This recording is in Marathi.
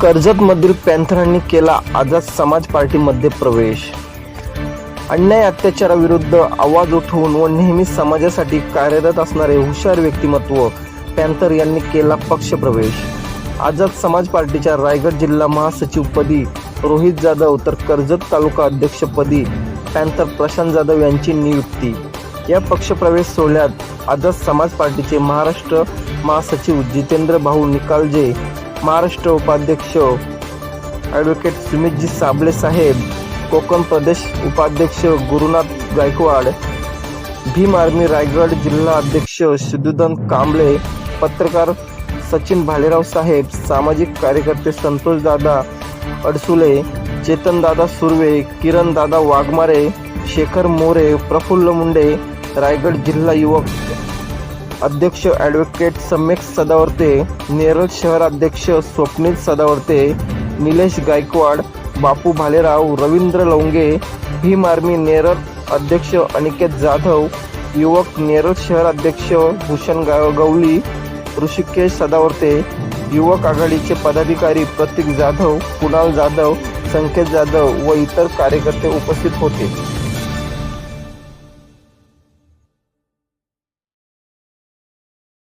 कर्जतमधील पॅन्थरांनी केला आझाद समाज पार्टीमध्ये प्रवेश. अन्याय अत्याचाराविरुद्ध आवाज उठवून व नेहमी समाजासाठी कार्यरत असणारे हुशार व्यक्तिमत्व पॅन्थर यांनी केला पक्षप्रवेश. आझाद समाज पार्टीच्या रायगड जिल्हा महासचिवपदी रोहित जाधव तर कर्जत तालुका अध्यक्षपदी पॅन्थर प्रशांत जाधव यांची नियुक्ती. या पक्षप्रवेश सोहळ्यात आझाद समाज पार्टीचे महाराष्ट्र महासचिव जितेंद्र भाऊ निकालजे महाराष्ट्र उपाध्यक्ष ॲडव्होकेट सुमितजी साबळे साहेब कोकण प्रदेश उपाध्यक्ष गुरुनाथ गायकवाड भीम आर्मी रायगड जिल्हा अध्यक्ष सिद्धुदन कांबळे पत्रकार सचिन भालेराव साहेब सामाजिक कार्यकर्ते संतोष दादा अडसुले चेतन दादा सुर्वे किरण दादा वाघमारे शेखर मोरे प्रफुल्ल मुंडे रायगड जिल्हा युवक अध्यक्ष ॲडव्होकेट सम्यक सदावर्ते नेरळ शहर अध्यक्ष स्वप्नील सदावर्ते निलेश गायकवाड बापू भालेराव रवींद्र लवंगे भीम आर्मी नेरळ अध्यक्ष अनिकेत जाधव युवक नेरळ शहर अध्यक्ष भूषण गाव गवली ऋषिकेश सदावर्ते युवक आघाडीचे पदाधिकारी प्रतीक जाधव कुणाल जाधव संकेत जाधव व इतर कार्यकर्ते उपस्थित होते.